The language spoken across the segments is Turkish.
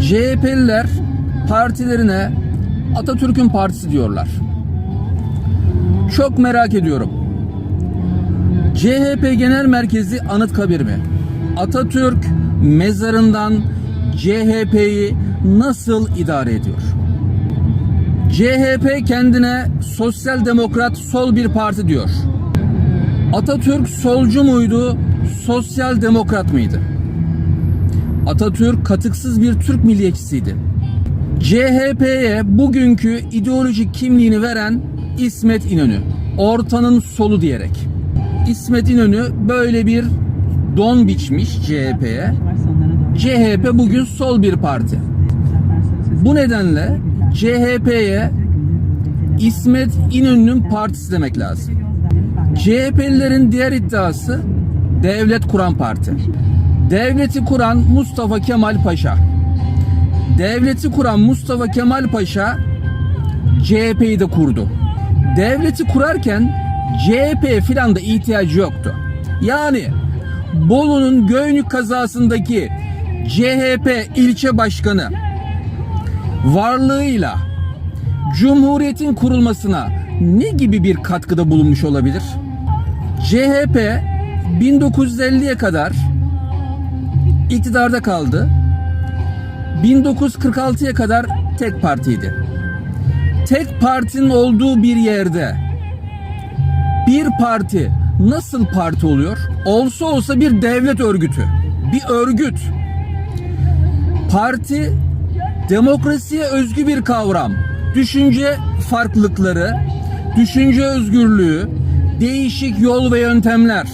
CHP'liler partilerine Atatürk'ün partisi diyorlar. Çok merak ediyorum. CHP Genel Merkezi Anıtkabir mi? Atatürk mezarından CHP'yi nasıl idare ediyor? CHP kendine sosyal demokrat sol bir parti diyor. Atatürk solcu muydu, sosyal demokrat mıydı? Atatürk katıksız bir Türk milliyetçisiydi. CHP'ye bugünkü ideolojik kimliğini veren İsmet İnönü. Ortanın solu diyerek. İsmet İnönü böyle bir don biçmiş CHP'ye. CHP bugün sol bir parti. Bu nedenle CHP'ye İsmet İnönü'nün partisi demek lazım. CHP'lilerin diğer iddiası devlet kuran parti. Devleti kuran Mustafa Kemal Paşa. Devleti kuran Mustafa Kemal Paşa CHP'yi de kurdu. Devleti kurarken CHP filan da ihtiyacı yoktu. Yani Bolu'nun Göynük kazasındaki CHP ilçe başkanı varlığıyla Cumhuriyetin kurulmasına ne gibi bir katkıda bulunmuş olabilir? CHP 1950'ye kadar iktidarda kaldı. 1946'ya kadar tek partiydi. Tek partinin olduğu bir yerde bir parti nasıl parti oluyor? Olsa olsa bir devlet örgütü, bir örgüt. Parti demokrasiye özgü bir kavram. Düşünce farklılıkları, düşünce özgürlüğü, değişik yol ve yöntemler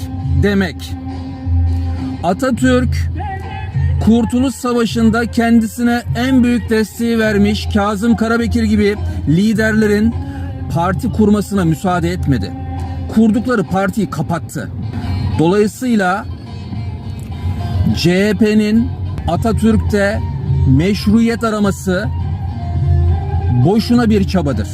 demek. Atatürk Kurtuluş Savaşı'nda kendisine en büyük desteği vermiş Kazım Karabekir gibi liderlerin parti kurmasına müsaade etmedi. Kurdukları partiyi kapattı. Dolayısıyla CHP'nin Atatürk'te meşruiyet araması boşuna bir çabadır.